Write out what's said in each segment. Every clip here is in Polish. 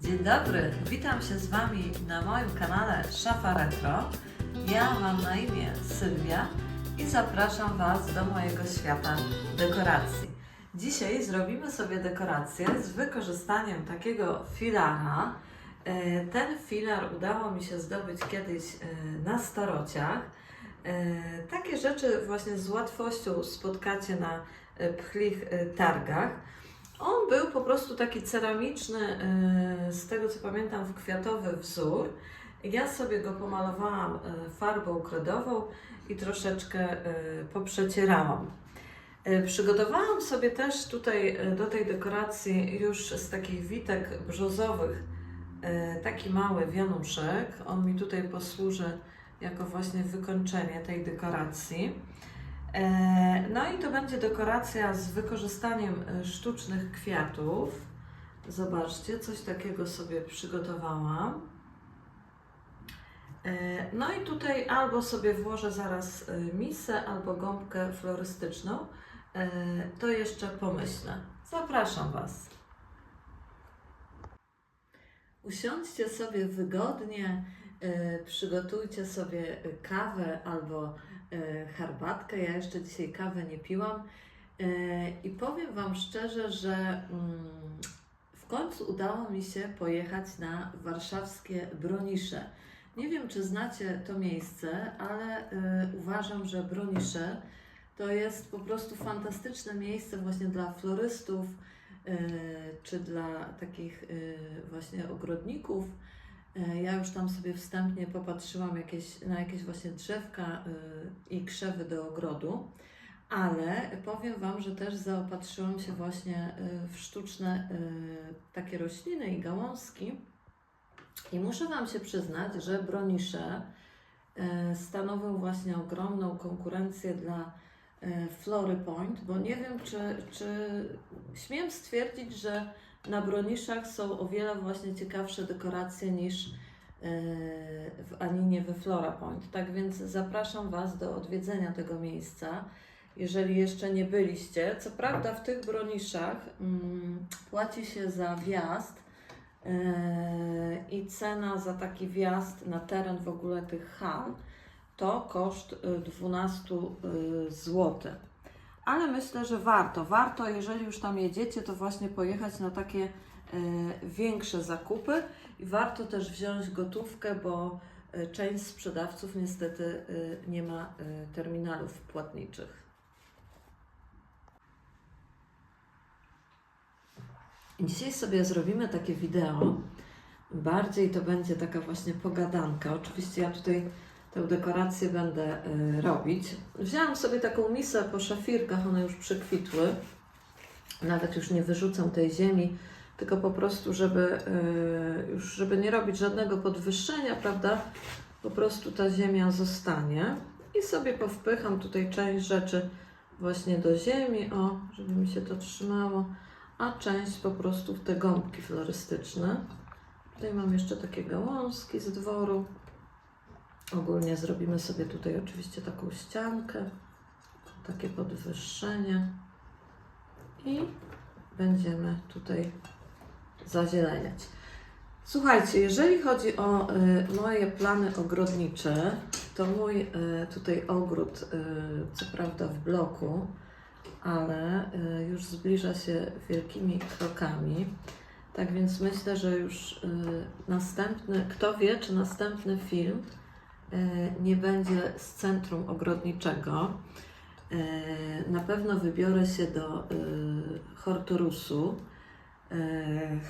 Dzień dobry, witam się z Wami na moim kanale Szafa Retro. Ja mam na imię Sylwia i zapraszam Was do mojego świata dekoracji. Dzisiaj zrobimy sobie dekorację z wykorzystaniem takiego filara. E, Ten filar udało mi się zdobyć kiedyś e, na starociach. E, Takie rzeczy właśnie z łatwością spotkacie na pchlich targach. On był po prostu taki ceramiczny, e, z tego co pamiętam, w kwiatowy wzór. Ja sobie go pomalowałam e, farbą kredową i troszeczkę e, poprzecierałam. Przygotowałam sobie też tutaj do tej dekoracji już z takich witek brzozowych taki mały wianuszek. On mi tutaj posłuży jako właśnie wykończenie tej dekoracji. E, No i to będzie dekoracja z wykorzystaniem e, sztucznych kwiatów. Zobaczcie, coś takiego sobie przygotowałam. E, No i tutaj albo sobie włożę zaraz misę, albo gąbkę florystyczną. To jeszcze pomyślę. Zapraszam Was. Usiądźcie sobie wygodnie, przygotujcie sobie kawę albo e, herbatkę. Ja jeszcze dzisiaj kawę nie piłam. E, I powiem Wam szczerze, że mm, w końcu udało mi się pojechać na warszawskie Bronisze. Nie wiem, czy znacie to miejsce, ale e, uważam, że Bronisze to jest po prostu fantastyczne miejsce właśnie dla florystów, e, czy dla takich e, właśnie ogrodników. E, Ja już tam sobie wstępnie popatrzyłam jakieś, na jakieś właśnie drzewka e, i krzewy do ogrodu, ale powiem Wam, że też zaopatrzyłam się właśnie e, w sztuczne e, takie rośliny i gałązki. I muszę Wam się przyznać, że bronisze stanowią właśnie ogromną konkurencję dla Flory Point, bo nie wiem, czy, czy śmiem stwierdzić, że na broniszach są o wiele właśnie ciekawsze dekoracje niż e, w Aninie we Flora Point. Tak więc zapraszam Was do odwiedzenia tego miejsca, jeżeli jeszcze nie byliście. Co prawda w tych broniszach mm, płaci się za wjazd e, i cena za taki wjazd na teren w ogóle tych hal to koszt y, 12 zł. Ale myślę, że warto. Warto, jeżeli już tam jedziecie, to właśnie pojechać na takie e, większe zakupy i warto też wziąć gotówkę, bo e, część sprzedawców niestety e, nie ma terminalów płatniczych. Dzisiaj sobie zrobimy takie wideo. Bardziej to będzie taka właśnie pogadanka. Oczywiście ja tutaj tę dekorację będę y, robić. Wzięłam sobie taką misę po szafirkach, one już przekwitły. Nawet już nie wyrzucę tej ziemi, tylko po prostu, żeby y, już żeby nie robić żadnego podwyższenia, prawda? Po prostu ta ziemia zostanie. I sobie powpycham tutaj część rzeczy właśnie do ziemi, o, żeby mi się to trzymało, a część po prostu w te gąbki florystyczne. Tutaj mam jeszcze takie gałązki z dworu. Ogólnie zrobimy sobie tutaj oczywiście taką ściankę, takie podwyższenie i będziemy tutaj zazieleniać. Słuchajcie, jeżeli chodzi o y, moje plany ogrodnicze, to mój y, tutaj ogród, y, co prawda w bloku, ale już zbliża się wielkimi krokami. Tak więc myślę, że już następny, kto wie, czy następny film nie będzie z centrum ogrodniczego. Y, Na pewno wybiorę się do y, Hortorusu.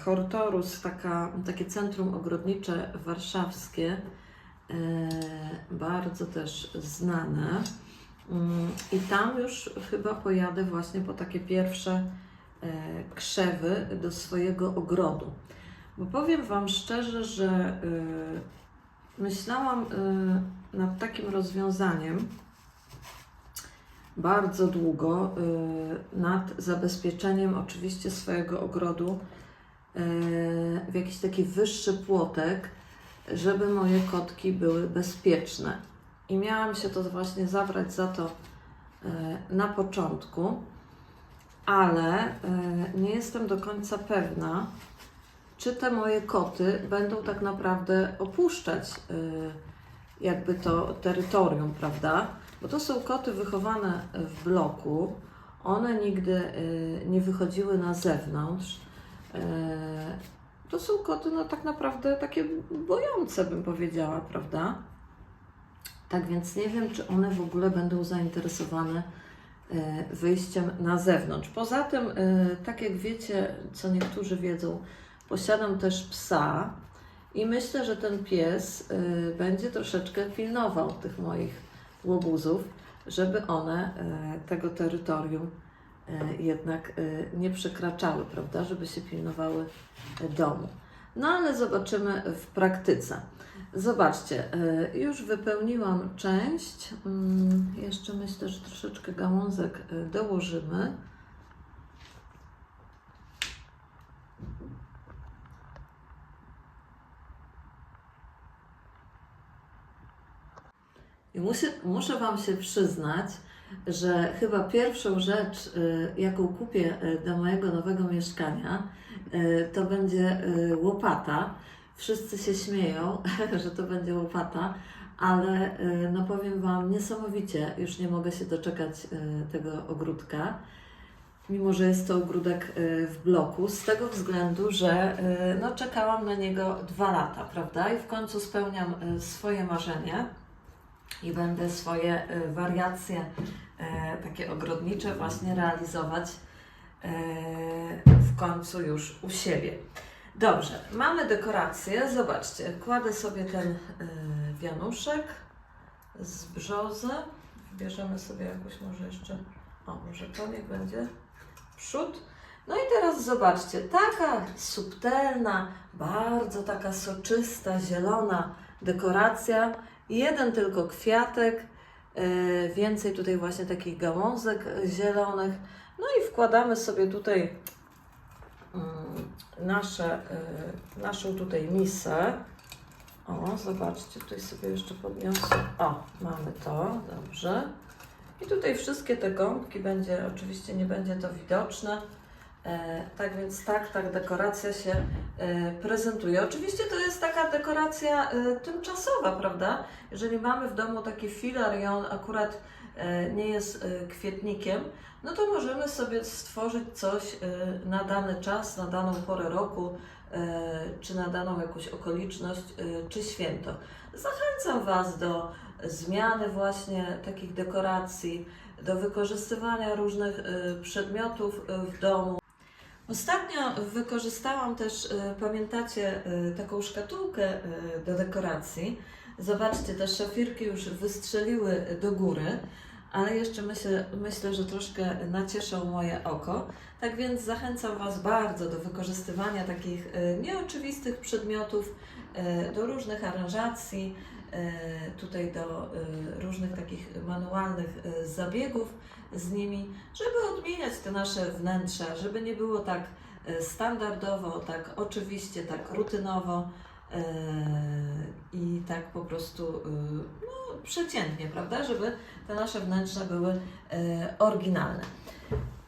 Hortorus, taka, takie centrum ogrodnicze warszawskie, bardzo też znane. Mm, I tam już chyba pojadę właśnie po takie pierwsze e, krzewy do swojego ogrodu. Bo powiem Wam szczerze, że myślałam y, nad takim rozwiązaniem bardzo długo, y, nad zabezpieczeniem oczywiście swojego ogrodu y, w jakiś taki wyższy płotek, żeby moje kotki były bezpieczne. I miałam się to właśnie zabrać za to na początku, ale nie jestem do końca pewna, czy te moje koty będą tak naprawdę opuszczać y, jakby to terytorium, prawda? Bo to są koty wychowane w bloku. One nigdy y, nie wychodziły na zewnątrz. Y, To są koty, no tak naprawdę takie bojące, bym powiedziała, prawda? Tak więc nie wiem, czy one w ogóle będą zainteresowane wyjściem na zewnątrz. Poza tym, tak jak wiecie, co niektórzy wiedzą, posiadam też psa i myślę, że ten pies e, będzie troszeczkę pilnował tych moich łobuzów, żeby one e, tego terytorium e, jednak nie przekraczały, prawda, żeby się pilnowały domu. No ale zobaczymy w praktyce. Zobaczcie, y, już wypełniłam część. Mm, Jeszcze myślę, że troszeczkę gałązek y, dołożymy. I muszę, muszę Wam się przyznać, że chyba pierwszą rzecz, y, jaką kupię y, do mojego nowego mieszkania, y, to będzie łopata. Wszyscy się śmieją, że to będzie łopata, ale no powiem Wam niesamowicie, już nie mogę się doczekać tego ogródka, mimo że jest to ogródek w bloku, z tego względu, że no, czekałam na niego dwa lata, prawda? I w końcu spełniam swoje marzenie i będę swoje y, wariacje y, takie ogrodnicze właśnie realizować y, w końcu już u siebie. Dobrze, mamy dekorację. Zobaczcie, kładę sobie ten wianuszek z brzozy. Wybierzemy sobie jakąś może jeszcze, o może to niech będzie przód. No i teraz zobaczcie, taka subtelna, bardzo taka soczysta, zielona dekoracja. Jeden tylko kwiatek, y, więcej tutaj właśnie takich gałązek zielonych. No i wkładamy sobie tutaj mm, nasze, y, naszą tutaj misę. O, zobaczcie, tutaj sobie jeszcze podniosę. O, mamy to, dobrze. I tutaj wszystkie te gąbki będzie, oczywiście nie będzie to widoczne. E, tak więc tak, tak dekoracja się e, prezentuje. Oczywiście to jest taka dekoracja e, tymczasowa, prawda? Jeżeli mamy w domu taki filar i on akurat e, nie jest e, kwietnikiem, no to możemy sobie stworzyć coś e, na dany czas, na daną porę roku, e, czy na daną jakąś okoliczność, e, czy święto. Zachęcam Was do zmiany właśnie takich dekoracji, do wykorzystywania różnych e, przedmiotów e, w domu. Ostatnio wykorzystałam też, e, pamiętacie, e, taką szkatułkę e, do dekoracji. Zobaczcie, te szafirki już wystrzeliły do góry, ale jeszcze myślę, myślę, że troszkę nacieszą moje oko. Tak więc zachęcam Was bardzo do wykorzystywania takich nieoczywistych przedmiotów, do różnych aranżacji, tutaj do e, różnych takich manualnych e, zabiegów z nimi, żeby odmieniać te nasze wnętrza, żeby nie było tak e, standardowo, tak oczywiście, tak rutynowo e, i tak po prostu e, no, przeciętnie, prawda, żeby te nasze wnętrza były e, oryginalne.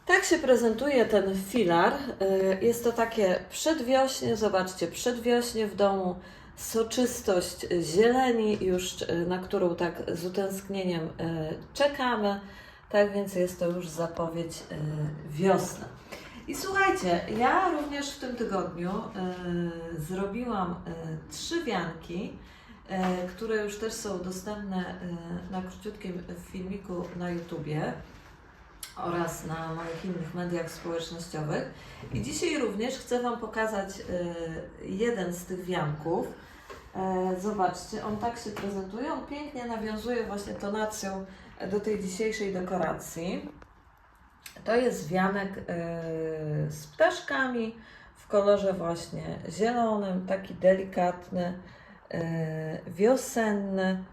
Tak się prezentuje ten filar. E, Jest to takie przedwiośnie, zobaczcie, przedwiośnie w domu, soczystość zieleni, już e, na którą tak z utęsknieniem e, czekamy. Tak więc jest to już zapowiedź e, wiosny. I słuchajcie, ja również w tym tygodniu zrobiłam trzy wianki, które już też są dostępne na króciutkim filmiku na YouTubie oraz na moich innych mediach społecznościowych. I dzisiaj również chcę Wam pokazać e, jeden z tych wianków. E, Zobaczcie, on tak się prezentuje, on pięknie nawiązuje właśnie tonacją do tej dzisiejszej dekoracji. To jest wianek e, z ptaszkami w kolorze właśnie zielonym, taki delikatny, e, wiosenny,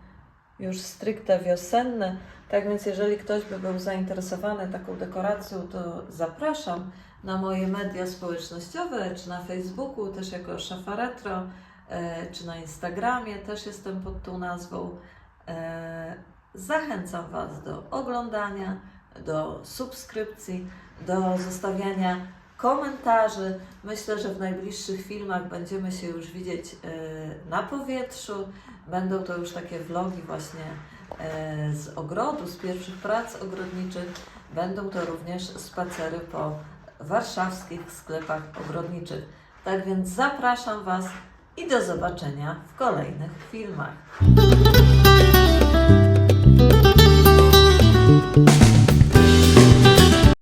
już stricte wiosenny. Tak więc jeżeli ktoś by był zainteresowany taką dekoracją, to zapraszam na moje media społecznościowe, czy na Facebooku, też jako Szafa Retro, e, czy na Instagramie, też jestem pod tą nazwą. E, Zachęcam Was do oglądania, do subskrypcji, do zostawiania komentarzy. Myślę, że w najbliższych filmach będziemy się już widzieć e, na powietrzu. Będą to już takie vlogi właśnie e, z ogrodu, z pierwszych prac ogrodniczych. Będą to również spacery po warszawskich sklepach ogrodniczych. Tak więc zapraszam Was i do zobaczenia w kolejnych filmach.